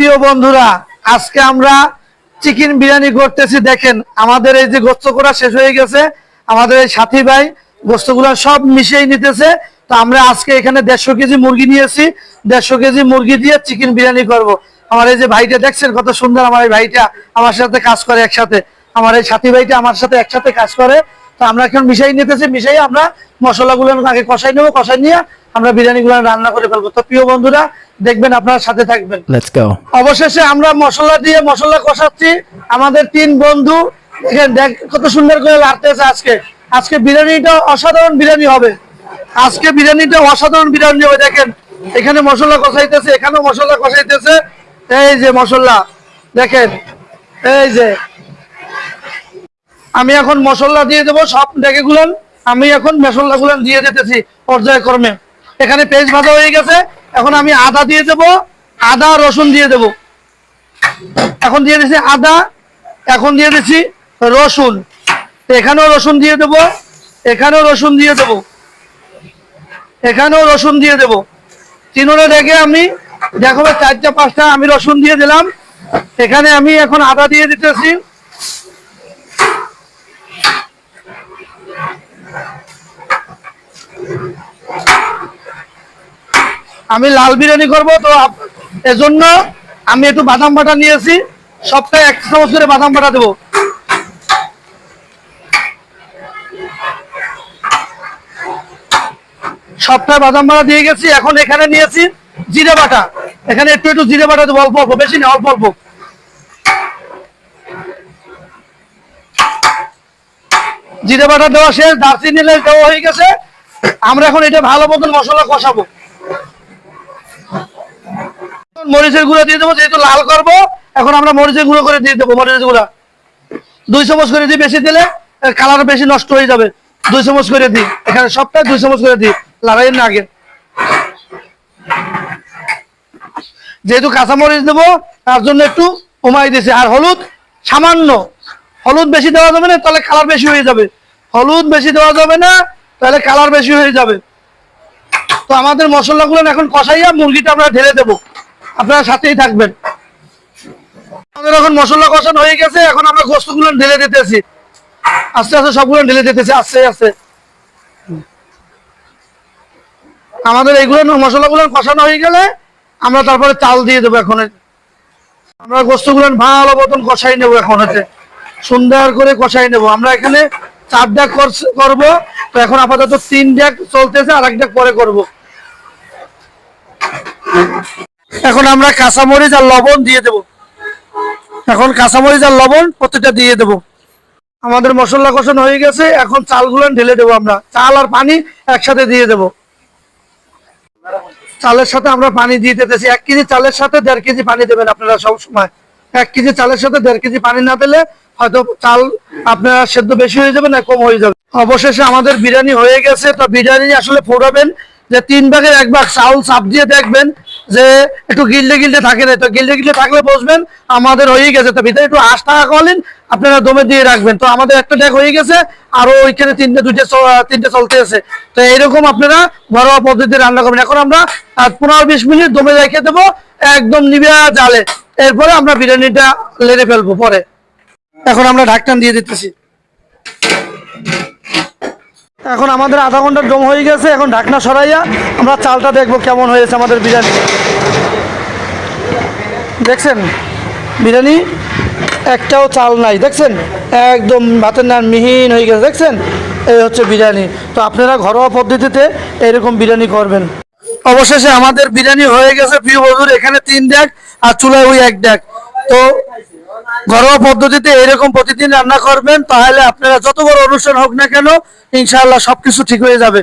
প্রিয় বন্ধুরা, আজকে আমরা চিকেন বিরিয়ানি করতেছি। দেখেন, আমাদের এই যে গোস্ত করা শেষ হয়ে গেছে, আমাদের এই সাথী ভাই গোস্তগুলো সব মিশিয়ে নিতেছে। তো আমরা আজকে এখানে দেড়শো কেজি মুরগি নিয়েছি। দেড়শো কেজি মুরগি দিয়ে চিকেন বিরিয়ানি করব। আমার এই যে ভাইটা, দেখছেন কত সুন্দর আমার এই ভাইটা আমার সাথে কাজ করে একসাথে। আমার এই সাথী ভাইটা আমার সাথে একসাথে কাজ করে। তো আমরা এখন মিশাই নিতেছি মিশাই আমরা মশলাগুলো আগে কষাই নেব কষাই নিয়ে আমরা বিরিয়ানি গুলো রান্না করে ফেলব। তো প্রিয় বন্ধুরা দেখবেন আপনারা সাথে থাকবেন। অবশেষে আমরা মশলা দিয়ে মশলা কষাচ্ছি। আমাদের তিন বন্ধু দেখেন দেখ কত সুন্দর করে লাগতেছে আজকে। আজকে বিরিয়ানিটা অসাধারণ বিরিয়ানি হবে। আজকে বিরিয়ানিটা অসাধারণ বিরিয়ানি হবে দেখেন। এখানে মশলা কষাইতেছে এখানেও মশলা কষাইতেছে। এই যে মশলা দেখেন এই যে। আমি এখন মশলা দিয়ে দেবো, সব ডেকে গুলান। আমি এখন মশলা গুলান দিয়ে দিতেছি পর্যায়ক্রমে। এখানে পেঁয়াজ ভাজা হয়ে গেছে। এখন আমি আদা দিয়ে দেবো, আদা, রসুন দিয়ে দেবো। এখন দিয়ে দিচ্ছি আদা, এখন দিয়ে দিচ্ছি রসুন। এখানেও রসুন দিয়ে দেবো, এখানেও রসুন দিয়ে দেবো। এখানেও রসুন দিয়ে দেবো। তিনোটা রেখে আমি দেখাবো চারটা, পাঁচটা আমি রসুন দিয়ে দিলাম। এখানে আমি এখন আদা দিয়ে দিতেছি। আমি লাল বিরিয়ানি করব, তো এজন্য আমি একটু বাদাম বাটা নিয়েছি সপ্তাহে এক করে বাদাম বাটা দেবো। সপ্তাহে বাদাম বাটা দিয়ে গেছি, এখন এখানে নিয়েছি জিরে বাটা। এখানে একটু একটু জিরে বাটা দেবো, অল্প অল্প, বেশি না, অল্প অল্প। জিরে বাটা দেওয়া শেষ, দারচিনি দেওয়া হয়ে গেছে। আমরা এখন এটা ভালো মতন মশলা কষাবো। মরিচের গুঁড়ো দিয়ে দেবো, যেহেতু লাল করব, এখন আমরা মরিচের গুঁড়ো করে দিয়ে দেবো, মরিচের গুঁড়া। দুই চামচ করে দিই বেশি দিলে কালার বেশি নষ্ট হয়ে যাবে। দুই চামচ করে দিই, এখানে সবটাই দুই চামচ করে দিই, লড়াইয়ের না আগে। যেহেতু কাঁচামরিচ দেবো, তার জন্য একটু কমাই দিয়েছি আর হলুদ, সামান্য। হলুদ বেশি দেওয়া যাবে না, তাহলে কালার বেশি হয়ে যাবে। হলুদ বেশি দেওয়া যাবে না, তাহলে কালার বেশি হয়ে যাবে। তো আমাদের মশলাগুলো এখন কষাইয়া মুরগিটা আমরা ঢেলে দেবো। আপনারা সাথেই থাকবেন। আমাদের এখন মশলা কষানো হয়ে গেছে, এখন আমরা গোস্তগুলো ঢেলে দিতেছি। আস্তে আস্তে সবগুলো ঢেলে দিতেছি, আস্তে আস্তে। আমাদের এইগুলো মশলাগুলো কষানো হয়ে গেলে আমরা তারপরে চাল দিয়ে দেবো এখন। আমরা গোস্তগুলো ভালো মতন কষাই নেব এখন হচ্ছে। সুন্দর করে কষাই নেব। আমরা এখানে চার ডাক করব, তো এখন আপাতত তিন ডাক চলতেছে, আর এক ডাক পরে করব। এখন আমরা কাঁচামরিচ আর লবণ দিয়ে দেব। এখন কাঁচামরিচ আর লবণ প্রত্যেকটা দিয়ে দেব। আমাদের মশলা কষণ হয়ে গেছে, এখন চালগুলো ঢেলে দেবো আমরা। চাল আর পানি একসাথে দিয়ে দেব। চালের সাথে আমরা পানি দিয়ে দিতেছি। এক কেজি চালের সাথে দেড় কেজি পানি দেবেন আপনারা সব সময়। এক কেজি চালের সাথে দেড় কেজি পানি না দিলে হয়তো চাল আপনারা সেদ্ধ বেশি হয়ে যাবে না কম হয়ে যাবে। অবশেষে আমাদের বিরিয়ানি হয়ে গেছে। তো বিরিয়ানি আসলে ফোড়াবেন যে তিন ভাগের এক ভাগ চাউল চাপ দিয়ে দেখবেন যে একটু গিল্ডে গিল্ডে থাকে না। তো গিল্ডে গিল্ডে থাকলে বসবেন, আমাদের হয়ে গেছে। তো ভিতরে একটু আশ টাকা কলেন আপনারা দমে দিয়ে রাখবেন। তো আমাদের একটা ডেক হয়ে গেছে, আরও ওইখানে তিনটে, দুইটা তিনটে চলতে আছে। তো এইরকম আপনারা ঘরোয়া পদ্ধতিতে রান্না করবেন। এখন আমরা পনেরো বিশ মিনিট দমে রেখে দেবো, একদম নিবিয়া জালে। এরপরে আমরা বিরিয়ানিটা লেড়ে ফেলব পরে। এখন আমরা ঢাকটান দিয়ে দিতেছি। এখন আমাদের আধা ঘণ্টার দম হয়ে গেছে, এখন ঢাকনা সরাইয়া আমরা চালটা দেখব কেমন হয়েছে আমাদের বিরিয়ানি। দেখছেন? বিরিয়ানি একটাও চাল নাই, দেখছেন? একদম ভাতের নান মিহিন হয়ে গেছে, দেখছেন? এই হচ্ছে বিরিয়ানি। তো আপনারা ঘরোয়া পদ্ধতিতে এরকম বিরিয়ানি করবেন। অবশেষে আমাদের বিরিয়ানি হয়ে গেছে, প্রিয় বন্ধুর, এখানে তিন ড্যাক আর চুলায় ওই এক ড্যাক তো ঘরোয়া পদ্ধতিতে এরকম প্রতিদিন রান্না করবেন, তাহলে আপনারা যত বড় অনুষ্ঠান হোক না কেন ইনশাল্লাহ সবকিছু ঠিক হয়ে যাবে।